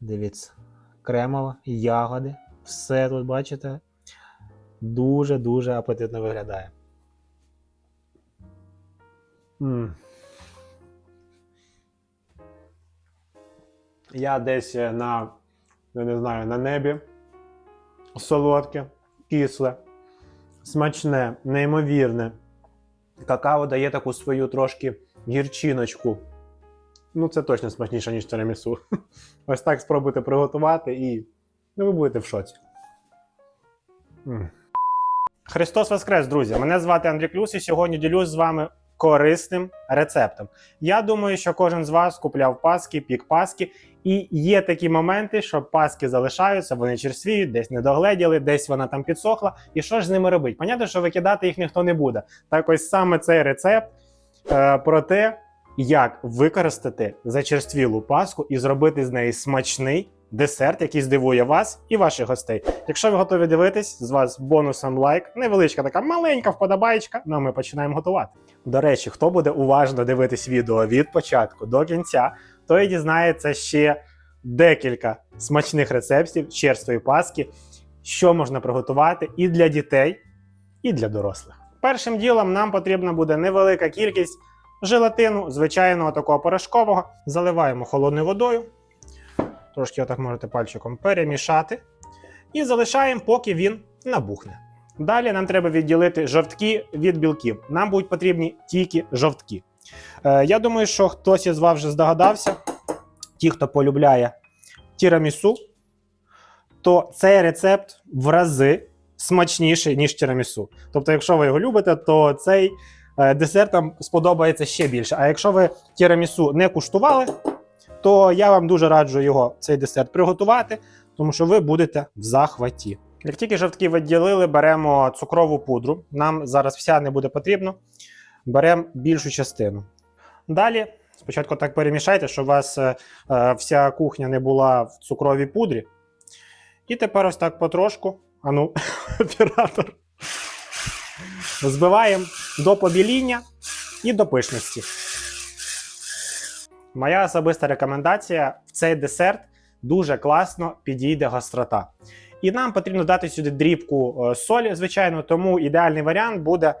Дивіться, кремова, ягоди. Все тут, бачите, дуже-дуже апетитно виглядає. м Я десь е, на, я не знаю, на небі. Солодке, кисле, смачне, неймовірне. Какао дає таку свою трошки гірчиночку. Ну, це точно смачніше, ніж тирамісу. Ось так спробуйте приготувати і ну, ви будете в шоці. Христос Воскрес, друзі! Мене звати Андрій Клюс, і сьогодні ділюсь з вами корисним рецептом. Я думаю, що кожен з вас купляв паски, пік паски, і є такі моменти, що паски залишаються, вони черствіють, десь не догледіли, десь вона там підсохла. І що ж з ними робити? Понятно, що викидати їх ніхто не буде. Так ось саме цей рецепт е, про те, як використати зачерствілу паску і зробити з неї смачний десерт, який здивує вас і ваших гостей. Якщо ви готові дивитись, з вас бонусом лайк, невеличка така маленька вподобаєчка, ну ми починаємо готувати. До речі, хто буде уважно дивитись відео від початку до кінця, той дізнається ще декілька смачних рецептів черствої паски, що можна приготувати і для дітей, і для дорослих. Першим ділом нам потрібна буде невелика кількість желатину, звичайного такого порошкового. Заливаємо холодною водою. Трошки отак можете пальчиком перемішати. І залишаємо, поки він набухне. Далі нам треба відділити жовтки від білків. Нам будуть потрібні тільки жовтки. Е, я думаю, що хтось із вас вже здогадався, ті, хто полюбляє тірамісу, то цей рецепт в рази смачніший, ніж тірамісу. Тобто, якщо ви його любите, то цей е, десерт вам сподобається ще більше. А якщо ви тірамісу не куштували, то я вам дуже раджу його цей десерт приготувати, тому що ви будете в захваті. Як тільки жовтки відділили, беремо цукрову пудру. Нам зараз вся не буде потрібно. Беремо більшу частину. Далі спочатку так перемішайте, щоб у вас е, е, вся кухня не була в цукровій пудрі. І тепер ось так потрошку. Ану, оператор. Збиваємо до побіління і до пишності. Моя особиста рекомендація: в цей десерт дуже класно підійде гострота. І нам потрібно дати сюди дрібку е, солі, звичайно, тому ідеальний варіант буде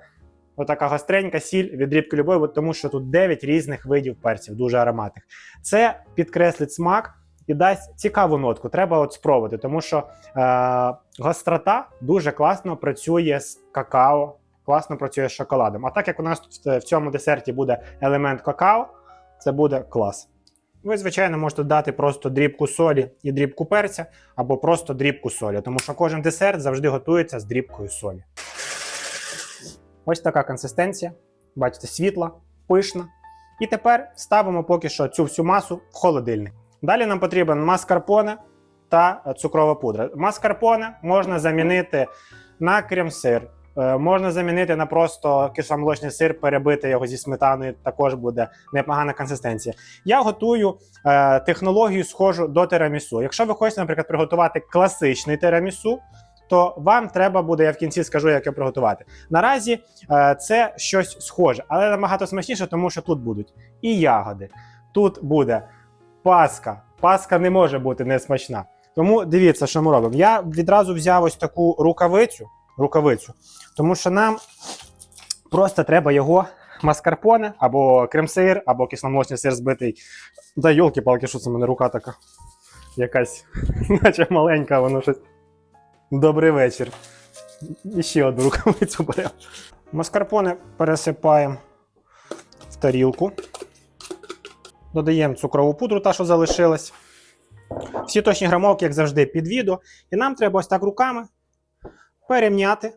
отака гостренька сіль від дрібки любої, бо тому що тут 9 різних видів перців, дуже ароматних. Це підкреслить смак і дасть цікаву нотку. Треба от спробувати, тому що е, гострота дуже класно працює з какао, класно працює з шоколадом. А так як у нас тут в цьому десерті буде елемент какао, це буде клас. Ви, звичайно, можете дати просто дрібку солі і дрібку перця, або просто дрібку солі, тому що кожен десерт завжди готується з дрібкою солі. Ось така консистенція. Бачите, світла, пишна. І тепер ставимо поки що цю всю масу в холодильник. Далі нам потрібен маскарпоне та е, цукрова пудра. Маскарпоне можна замінити на крем-сир, е, можна замінити на просто кисломолочний сир, перебити його зі сметаною, також буде непогана консистенція. Я готую е, технологію схожу до тирамісу. Якщо ви хочете, наприклад, приготувати класичний тирамісу, то вам треба буде, я в кінці скажу, як його приготувати. Наразі е, це щось схоже, але набагато смачніше, тому що тут будуть і ягоди, тут буде паска. Паска не може бути несмачна. Тому дивіться, що ми робимо. Я відразу взяв ось таку рукавицю, рукавицю, тому що нам просто треба його маскарпоне або крем-сир, або кисломолочний сир збитий. Да йолки-палки, що це в мене рука така? Якась, наче маленька, воно щось. Добрий вечір. І ще одну рукавицю беремо. Маскарпоне пересипаємо в тарілку. Додаємо цукрову пудру, та, що залишилась. Всі точні грамовки, як завжди, під відео. І нам треба ось так руками перемняти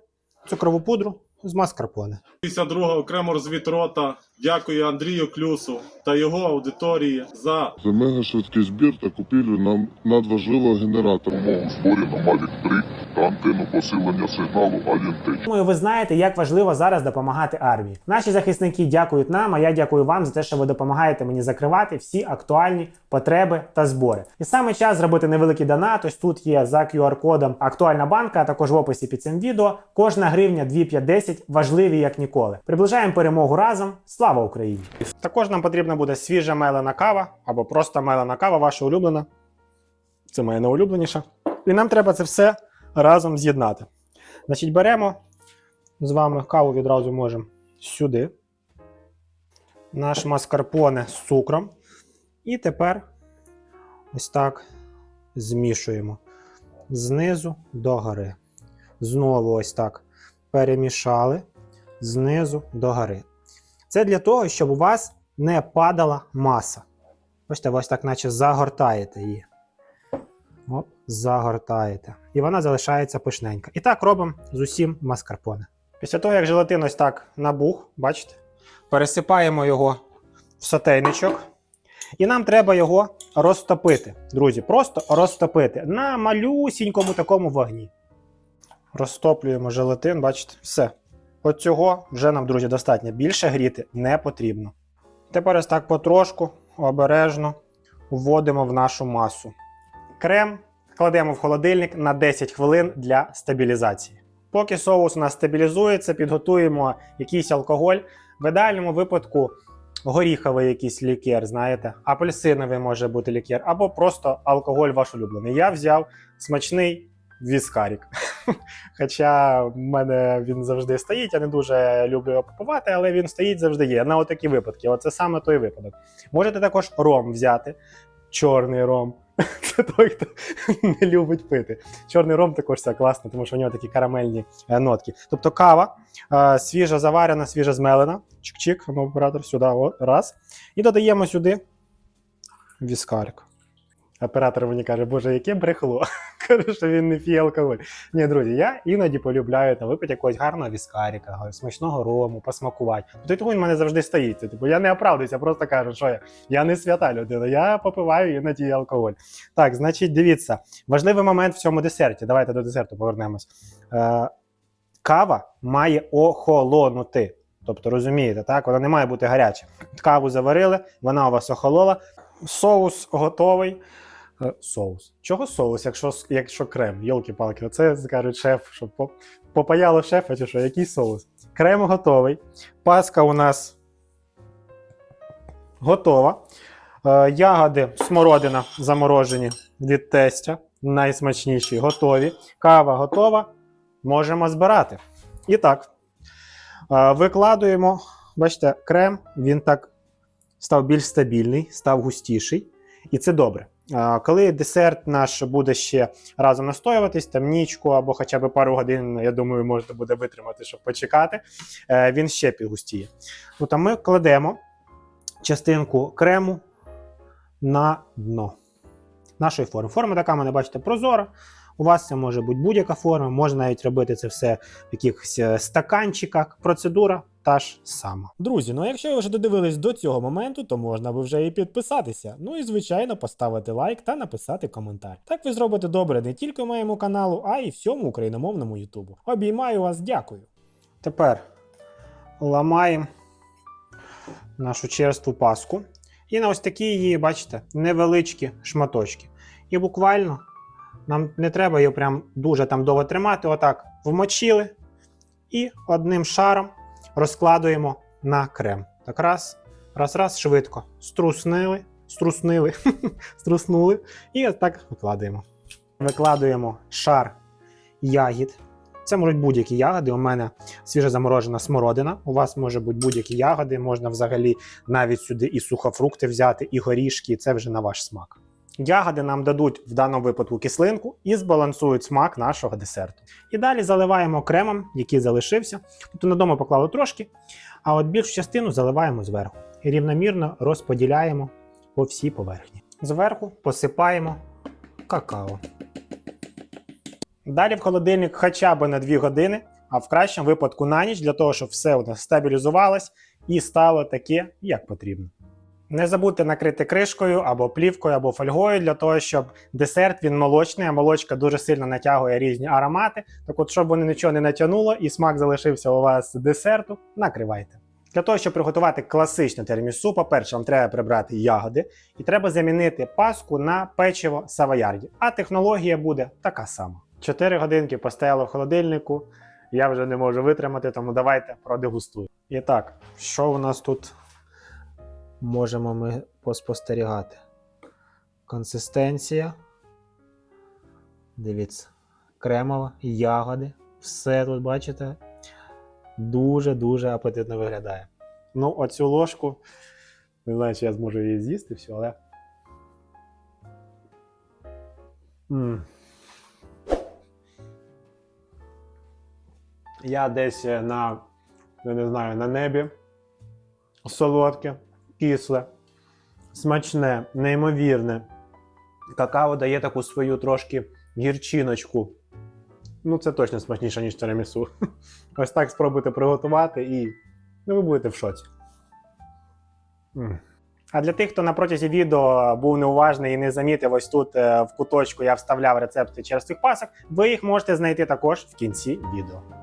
цукрову пудру з маскарпоне. 52 окремо розвід рота. Дякую Андрію Клюсу та його аудиторії за За мегашвидкий збір та купівлю нам надважливого генератора. у зборі на Mavic 3 та антенну посилення сигналу INT. Думаю, ви знаєте, як важливо зараз допомагати армії. Наші захисники дякують нам, а я дякую вам за те, що ви допомагаєте мені закривати всі актуальні потреби та збори. І саме час зробити невеликий донат. Ось тут є за QR-кодом актуальна банка, а також в описі під цим відео. Кожна гривня 2,510 важливі як ніколи. Приближаємо перемогу разом. Слава Україні! Також нам потрібна буде свіжа мелена кава або просто мелена кава, ваша улюблена. Це моя найулюбленіша. І нам треба це все разом з'єднати. Значить, беремо з вами каву відразу можемо сюди. Наш маскарпоне з цукром. І тепер ось так змішуємо знизу до гори. Знову ось так перемішали знизу до гори. Це для того, щоб у вас не падала маса. Бачите, ось так, наче загортаєте її. Оп, загортаєте. І вона залишається пишненька. І так робимо з усім маскарпоне. Після того, як желатин ось так набух, бачите, пересипаємо його в сотейничок. І нам треба його розтопити. Друзі, просто розтопити на малюсінькому такому вогні. Розтоплюємо желатин, бачите, все. От цього вже нам, друзі, достатньо. Більше гріти не потрібно. Тепер ось так потрошку, обережно вводимо в нашу масу. Крем кладемо в холодильник на 10 хвилин для стабілізації. Поки соус у нас стабілізується, підготуємо якийсь алкоголь. В ідеальному випадку горіховий якийсь лікер, знаєте, апельсиновий може бути лікер, або просто алкоголь ваш улюблений. Я взяв смачний віскарік. Хоча в мене він завжди стоїть, я не дуже люблю його попивати, але він стоїть завжди є. На отакі випадки. Оце саме той випадок. Можете також ром взяти, чорний ром. Це той, хто не любить пити. Чорний ром також це класно, тому що в нього такі карамельні е, нотки. Тобто кава е, свіжа заварена, свіжа змелена. Чик-чик, ну, оператор сюди, о, раз. І додаємо сюди віскарик. Оператор мені каже, боже, яке брехло. Каже, що він не п'є алкоголь. Ні, друзі, я іноді полюбляю там, випити якогось гарного віскаріка, смачного рому, посмакувати. Тому він в мене завжди стоїть. Типу, я не оправдуюся, просто кажу, що я. Я не свята людина, я попиваю іноді алкоголь. Так, значить, дивіться, важливий момент в цьому десерті. Давайте до десерту повернемось. Е, кава має охолонути. Тобто, розумієте, так? Вона не має бути гаряча. Каву заварили, вона у вас охолола. Соус готовий. Е, Соус. Чого соус, якщо, якщо крем? Йолки-палки, оце кажуть шеф, щоб по- попаяло шефа чи що, який соус. Крем готовий. Паска у нас готова. Е, ягоди, смородина заморожені від тестя. Найсмачніші, готові. Кава готова. Можемо збирати. І так. Е, Викладуємо, бачите, крем, він так став більш стабільний, став густіший. І це добре. Коли десерт наш буде ще разом настоюватись, там нічку або хоча б пару годин, я думаю, можна буде витримати, щоб почекати, е, він ще підгустіє. Ну, там ми кладемо частинку крему на дно нашої форми. Форма така, мене бачите, прозора. У вас це може бути будь-яка форма, можна навіть робити це все в якихось е, стаканчиках. Процедура та ж сама. Друзі, ну а якщо ви вже додивились до цього моменту, то можна би вже і підписатися. Ну і звичайно поставити лайк та написати коментар. Так ви зробите добре не тільки моєму каналу, а й всьому україномовному Ютубу. Обіймаю вас, дякую. Тепер ламаємо нашу черству паску. І на ось такі її, бачите, невеличкі шматочки. І буквально нам не треба її прям дуже там довго тримати. Отак вмочили і одним шаром розкладуємо на крем. Так раз, раз, раз, швидко. Струснили, струснили, струснули. І отак викладаємо. Викладуємо шар ягід. Це можуть будь-які ягоди. У мене свіже заморожена смородина. У вас може бути будь-які ягоди, можна взагалі навіть сюди і сухофрукти взяти, і горішки. Це вже на ваш смак. Ягоди нам дадуть в даному випадку кислинку і збалансують смак нашого десерту. І далі заливаємо кремом, який залишився. Тобто на дому поклали трошки, а от більшу частину заливаємо зверху. І рівномірно розподіляємо по всій поверхні. Зверху посипаємо какао. Далі в холодильник хоча б на 2 години, а в кращому випадку на ніч, для того, щоб все у нас стабілізувалось і стало таке, як потрібно. Не забудьте накрити кришкою або плівкою, або фольгою для того, щоб десерт він молочний, а молочка дуже сильно натягує різні аромати. Так от, щоб воно нічого не натягнуло і смак залишився у вас десерту, накривайте. Для того, щоб приготувати класичне термісу, по-перше, вам треба прибрати ягоди і треба замінити паску на печиво савоярді. А технологія буде така сама. 4 годинки постояло в холодильнику, я вже не можу витримати, тому давайте продегустуємо. І так, що у нас тут можемо ми поспостерігати? Консистенція Дивіться, кремова, ягоди. Все тут, бачите, дуже-дуже апетитно виглядає. Ну, оцю ложку, не знаю, чи я зможу її з'їсти все, але. м Я десь е, на, я не знаю, на небі. Солодке, кисле, смачне, неймовірне. Какао дає таку свою трошки гірчиночку. Ну, це точно смачніше, ніж тирамісу. Ось так спробуйте приготувати і ну, ви будете в шоці. А для тих, хто на протязі відео був неуважний і не замітив, ось тут е, в куточку я вставляв рецепти черствих пасок, ви їх можете знайти також в кінці відео.